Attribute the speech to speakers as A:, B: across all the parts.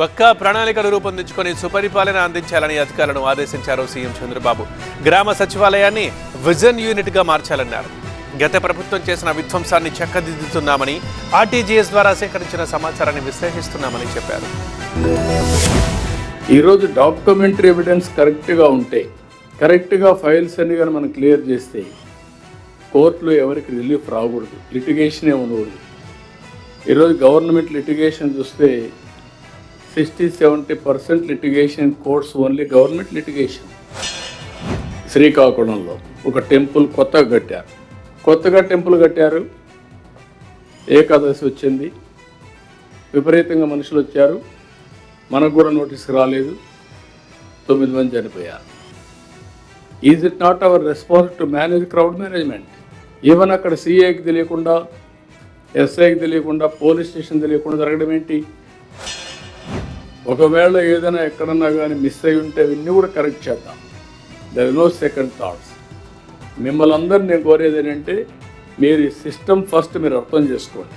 A: పక్కా ప్రణాళికలు రూపొందించుకొని సుపరిపాలన అందించాలని అధికారులను ఆదేశించారు సీఎం చంద్రబాబు. గ్రామ సచివాలయాన్ని విజన్ యూనిట్గా మార్చాలన్నారు. గత ప్రభుత్వం చేసిన విధ్వంసాన్ని చక్కదిద్దుతున్నామని ఆర్టీజీఎస్ ద్వారా సేకరించిన సమాచారాన్ని విశ్లేషిస్తున్నామని చెప్పారు.
B: ఈరోజు డాక్యుమెంటరీ ఎవిడెన్స్ కరెక్ట్గా ఉంటే కరెక్ట్గా ఫైల్స్ అన్ని కానీ మనం క్లియర్ చేస్తే కోర్టులో ఎవరికి రిలీఫ్ రాకూడదు లిటిగేషన్ ఉండకూడదు. ఈరోజు గవర్నమెంట్ లిటిగేషన్ చూస్తే sixty seventy percent litigation courts only government litigation శ్రీకాకుళంలో ఒక టెంపుల్ కొత్తగా కట్టారు. కొత్తగా టెంపుల్ కట్టారు. ఏకాదశి వచ్చింది. విపరీతంగా మనుషులు వచ్చారు. మనకు కూడా నోటీస్ రాలేదు. తొమ్మిది మంది చనిపోయారు. Is it not our response to manage crowd management even అక్కడ సీఏకి తెలియకుండా ఎస్ఐకి తెలియకుండా పోలీస్ స్టేషన్ తెలియకుండా జరగడం ఏంటి? ఒకవేళ ఏదైనా ఎక్కడన్నా కానీ మిస్ అయి ఉంటే అవన్నీ కూడా కరెక్ట్ చేద్దాం. దర్ నో సెకండ్ థాట్స్ మిమ్మల్ని అందరిని నేను కోరేది ఏంటంటే మీరు సిస్టమ్ ఫస్ట్ మీరు అర్థం చేసుకోండి.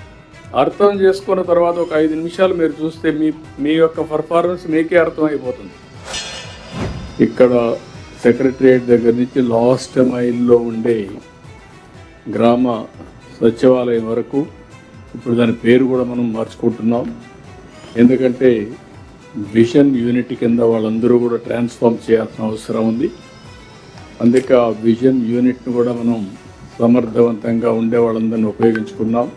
B: అర్థం చేసుకున్న తర్వాత ఒక ఐదు నిమిషాలు మీరు చూస్తే మీ మీ యొక్క పర్ఫార్మెన్స్ మీకే అర్థమైపోతుంది. ఇక్కడ సెక్రటరియట్ దగ్గర నుంచి లాస్ట్ మైల్లో ఉండే గ్రామ సచివాలయం వరకు ఇప్పుడు దాని పేరు కూడా మనం మార్చుకుంటున్నాం. ఎందుకంటే విజన్ యూనిట్ కింద వాళ్ళందరూ కూడా ట్రాన్స్ఫార్మ్ చేయాల్సిన అవసరం ఉంది. అందుకే ఆ విజన్ యూనిట్ను కూడా మనం సమర్థవంతంగా ఉండే వాళ్ళందరినీ ఉపయోగించుకున్నాం.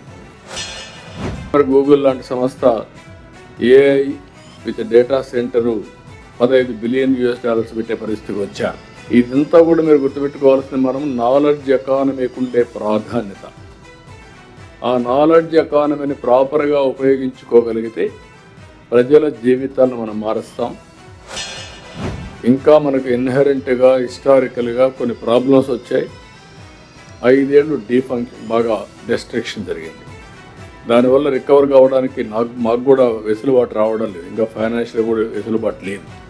B: మరి గూగుల్ లాంటి సంస్థ ఏఐ విత్ డేటా సెంటరు పదహైదు బిలియన్ యూఎస్ డాలర్స్ పెట్టే పరిస్థితికి వచ్చారు ఇదంతా కూడా మీరు గుర్తుపెట్టుకోవాల్సిన మనం నాలెడ్జ్ ఎకానమీకి ఉండే ప్రాధాన్యత. ఆ నాలెడ్జ్ ఎకానమీని ప్రాపర్గా ఉపయోగించుకోగలిగితే ప్రజల జీవితాలను మనం మారుస్తాం. ఇంకా మనకు ఇన్హెరెంట్గా హిస్టారికల్గా కొన్ని ప్రాబ్లమ్స్ వచ్చాయి. ఐదేళ్ళు డీఫంక్షన్ బాగా డెస్ట్రక్షన్ జరిగింది. దానివల్ల రికవర్ కావడానికి నాకు మాకు కూడా వెసులుబాటు రావడం లేదు. ఇంకా ఫైనాన్షియల్ కూడా వెసులుబాటు లేదు.